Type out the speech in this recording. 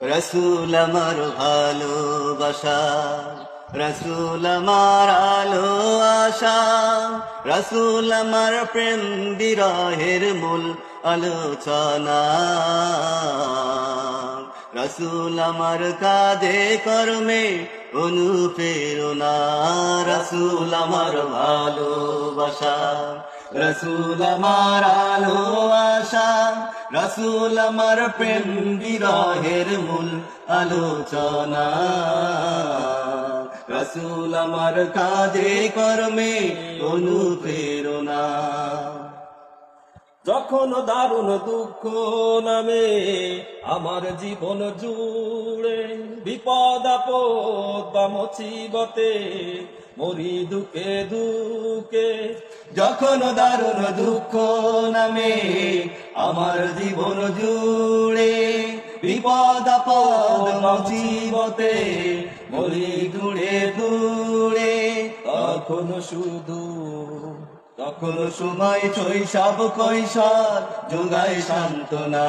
রসুল আমার ভালোবাসা, রসুল আমার আলো আশা, রসুল আমার প্রেম বিরহের মূল আলোচনা। রসুল আমার কাজে কর্মে অনুপ্রেরণা, রসুল আমার ভালোবাসা রসুল আমার আলো আশা, রসুল আমার প্রেম বিরহের মূল আলোচনা। রসুল আমার কাজে কর্মে অনুপ্রেরণা। যখন দারুণ দুঃখ নামে আমার জীবন জুড়ে বিপদ আপদ বা মুসিবতে মরি দুঃখে দুঃখে, যখন দারুণ দুঃখ নামে, আমার জীবন জুড়ে বিপদ আপদ মুসিবতে মরি দূরে দূরে, তখন শুধু, তখন সময় শৈশব কৈশোর, যোগায় সান্ত্বনা।